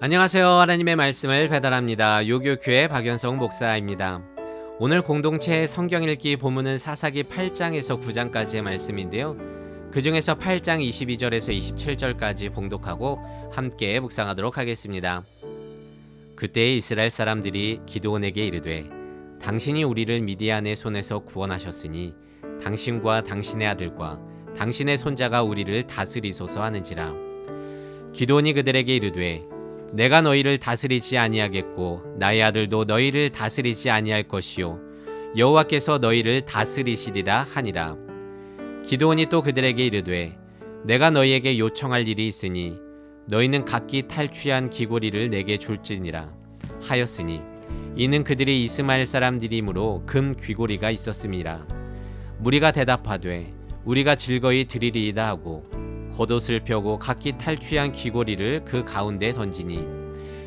안녕하세요. 하나님의 말씀을 배달합니다. 요교교회 박연성 목사입니다. 오늘 공동체 성경 읽기 본문은 사사기 8장에서 9장까지의 말씀인데요. 그 중에서 8장 22절에서 27절까지 봉독하고 함께 묵상하도록 하겠습니다. 그때 이스라엘 사람들이 기도원에게 이르되 당신이 우리를 미디안의 손에서 구원하셨으니 당신과 당신의 아들과 당신의 손자가 우리를 다스리소서 하는지라 기도원이 그들에게 이르되 내가 너희를 다스리지 아니하겠고 나의 아들도 너희를 다스리지 아니할 것이요 여호와께서 너희를 다스리시리라 하니라. 기도원이 또 그들에게 이르되 내가 너희에게 요청할 일이 있으니 너희는 각기 탈취한 귀고리를 내게 줄지니라 하였으니 이는 그들이 이스마엘 사람들이므로 금 귀고리가 있었음이라. 무리가 대답하되 우리가 즐거이 드리리이다 하고 겉옷을 펴고 각기 탈취한 귀고리를 그 가운데 던지니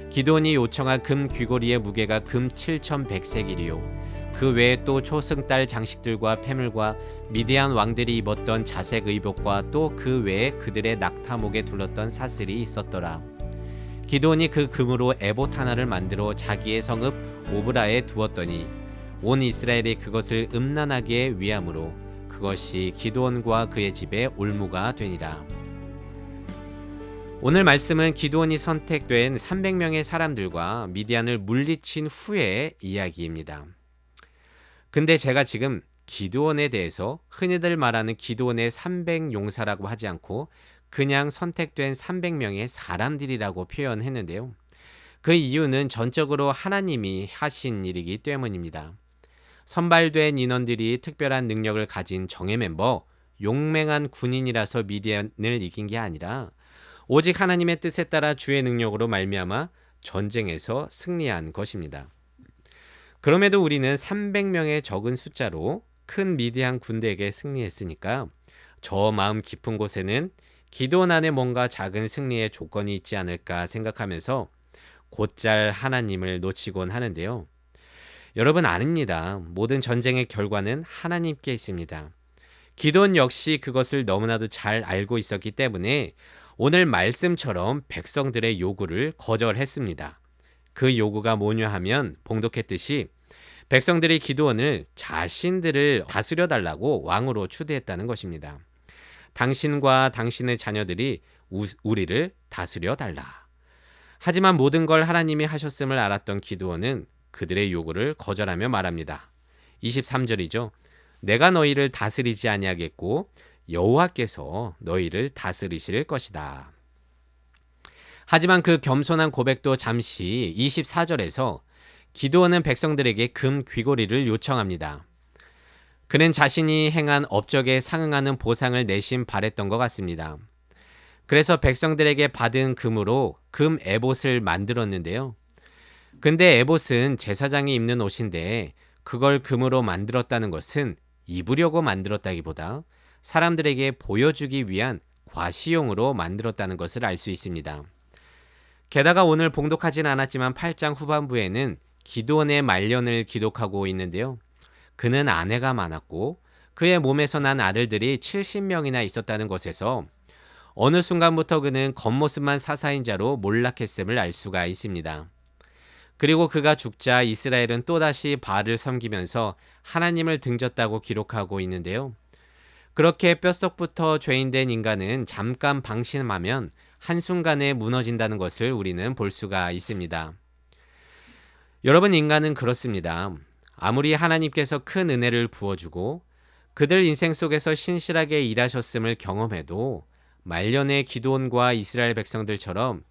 기돈이 요청한 금 귀고리의 무게가 금 7,100세길이요. 그 외에 또 초승달 장식들과 패물과 미디안 왕들이 입었던 자색 의복과 또 그 외에 그들의 낙타목에 둘렀던 사슬이 있었더라. 기돈이 그 금으로 에봇 하나를 만들어 자기의 성읍 오브라에 두었더니 온 이스라엘이 그것을 음란하게 위함으로 그것이 기도원과 그의 집에 올무가 되니라. 오늘 말씀은 기도원이 선택된 300명의 사람들과 미디안을 물리친 후의 이야기입니다. 근데 제가 지금 기도원에 대해서 흔히들 말하는 기도원의 300용사라고 하지 않고 그냥 선택된 300명의 사람들이라고 표현했는데요. 그 이유는 전적으로 하나님이 하신 일이기 때문입니다. 선발된 인원들이 특별한 능력을 가진 정예 멤버, 용맹한 군인이라서 미디안을 이긴 게 아니라 오직 하나님의 뜻에 따라 주의 능력으로 말미암아 전쟁에서 승리한 것입니다. 그럼에도 우리는 300명의 적은 숫자로 큰 미디안 군대에게 승리했으니까 저 마음 깊은 곳에는 기도원 안에 뭔가 작은 승리의 조건이 있지 않을까 생각하면서 곧잘 하나님을 놓치곤 하는데요. 여러분 아닙니다. 모든 전쟁의 결과는 하나님께 있습니다. 기돈 역시 그것을 너무나도 잘 알고 있었기 때문에 오늘 말씀처럼 백성들의 요구를 거절했습니다. 그 요구가 뭐냐 하면 봉독했듯이 백성들이 기도원을 자신들을 다스려 달라고 왕으로 추대했다는 것입니다. 당신과 당신의 자녀들이 우 리를 다스려 달라. 하지만 모든 걸 하나님이 하셨음을 알았던 기도원은 그들의 요구를 거절하며 말합니다. 23절이죠. 내가 너희를 다스리지 아니하겠고 여호와께서 너희를 다스리실 것이다. 하지만 그 겸손한 고백도 잠시 24절에서 기도원은 백성들에게 금 귀고리를 요청합니다. 그는 자신이 행한 업적에 상응하는 보상을 내심 바랬던 것 같습니다. 그래서 백성들에게 받은 금으로 금 에봇을 만들었는데요. 근데 에봇은 제사장이 입는 옷인데 그걸 금으로 만들었다는 것은 입으려고 만들었다기보다 사람들에게 보여주기 위한 과시용으로 만들었다는 것을 알 수 있습니다. 게다가 오늘 봉독하진 않았지만 8장 후반부에는 기도원의 말년을 기록하고 있는데요. 그는 아내가 많았고 그의 몸에서 난 아들들이 70명이나 있었다는 것에서 어느 순간부터 그는 겉모습만 사사인 자로 몰락했음을 알 수가 있습니다. 그리고 그가 죽자 이스라엘은 또다시 바알을 섬기면서 하나님을 등졌다고 기록하고 있는데요. 그렇게 뼛속부터 죄인된 인간은 잠깐 방심하면 한순간에 무너진다는 것을 우리는 볼 수가 있습니다. 여러분, 인간은 그렇습니다. 아무리 하나님께서 큰 은혜를 부어주고 그들 인생 속에서 신실하게 일하셨음을 경험해도 말년의 기도원과 이스라엘 백성들처럼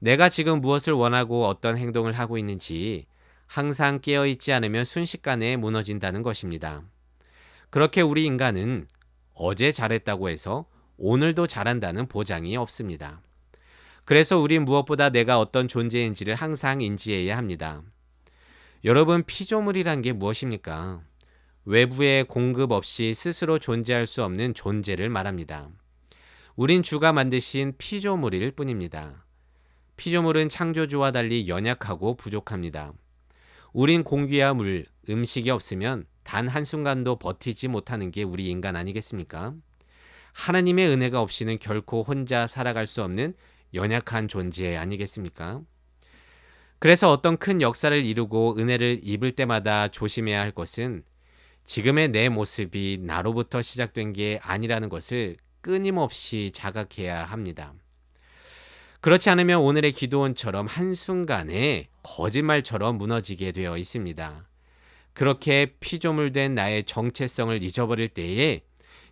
내가 지금 무엇을 원하고 어떤 행동을 하고 있는지 항상 깨어 있지 않으면 순식간에 무너진다는 것입니다. 그렇게 우리 인간은 어제 잘했다고 해서 오늘도 잘한다는 보장이 없습니다. 그래서 우린 무엇보다 내가 어떤 존재인지를 항상 인지해야 합니다. 여러분, 피조물이란 게 무엇입니까? 외부의 공급 없이 스스로 존재할 수 없는 존재를 말합니다. 우린 주가 만드신 피조물일 뿐입니다. 피조물은 창조주와 달리 연약하고 부족합니다. 우린 공기와 물, 음식이 없으면 단 한순간도 버티지 못하는 게 우리 인간 아니겠습니까? 하나님의 은혜가 없이는 결코 혼자 살아갈 수 없는 연약한 존재 아니겠습니까? 그래서 어떤 큰 역사를 이루고 은혜를 입을 때마다 조심해야 할 것은 지금의 내 모습이 나로부터 시작된 게 아니라는 것을 끊임없이 자각해야 합니다. 그렇지 않으면 오늘의 기도원처럼 한순간에 거짓말처럼 무너지게 되어 있습니다. 그렇게 피조물된 나의 정체성을 잊어버릴 때에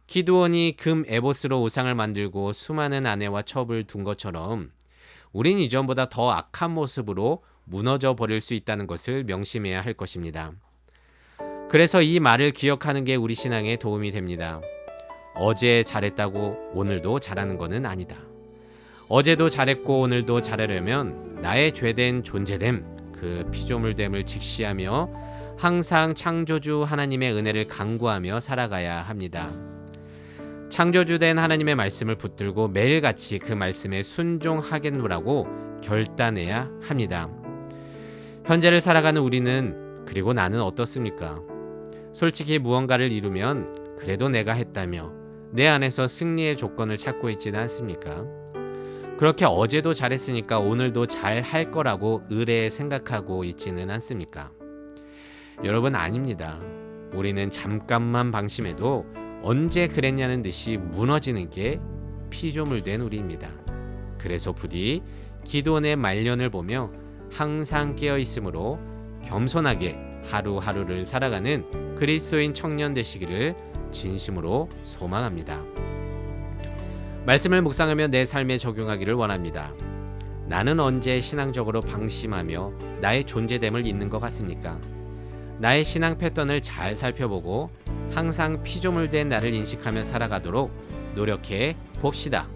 기도원이 금 에보스로 우상을 만들고 수많은 아내와 첩을 둔 것처럼 우린 이전보다 더 악한 모습으로 무너져 버릴 수 있다는 것을 명심해야 할 것입니다. 그래서 이 말을 기억하는 게 우리 신앙에 도움이 됩니다. 어제 잘했다고 오늘도 잘하는 것은 아니다. 어제도 잘했고 오늘도 잘하려면 나의 죄된 존재됨, 그 피조물됨을 직시하며 항상 창조주 하나님의 은혜를 강구하며 살아가야 합니다. 창조주된 하나님의 말씀을 붙들고 매일같이 그 말씀에 순종하겠노라고 결단해야 합니다. 현재를 살아가는 우리는 그리고 나는 어떻습니까? 솔직히 무언가를 이루면 그래도 내가 했다며 내 안에서 승리의 조건을 찾고 있지는 않습니까? 그렇게 어제도 잘했으니까 오늘도 잘 할 거라고 의뢰 생각하고 있지는 않습니까? 여러분 아닙니다. 우리는 잠깐만 방심해도 언제 그랬냐는 듯이 무너지는 게 피조물 된 우리입니다. 그래서 부디 기도원의 말년을 보며 항상 깨어 있으므로 겸손하게 하루하루를 살아가는 그리스도인 청년 되시기를 진심으로 소망합니다. 말씀을 묵상하며 내 삶에 적용하기를 원합니다. 나는 언제 신앙적으로 방심하며 나의 존재됨을 잊는 것 같습니까? 나의 신앙 패턴을 잘 살펴보고 항상 피조물된 나를 인식하며 살아가도록 노력해 봅시다.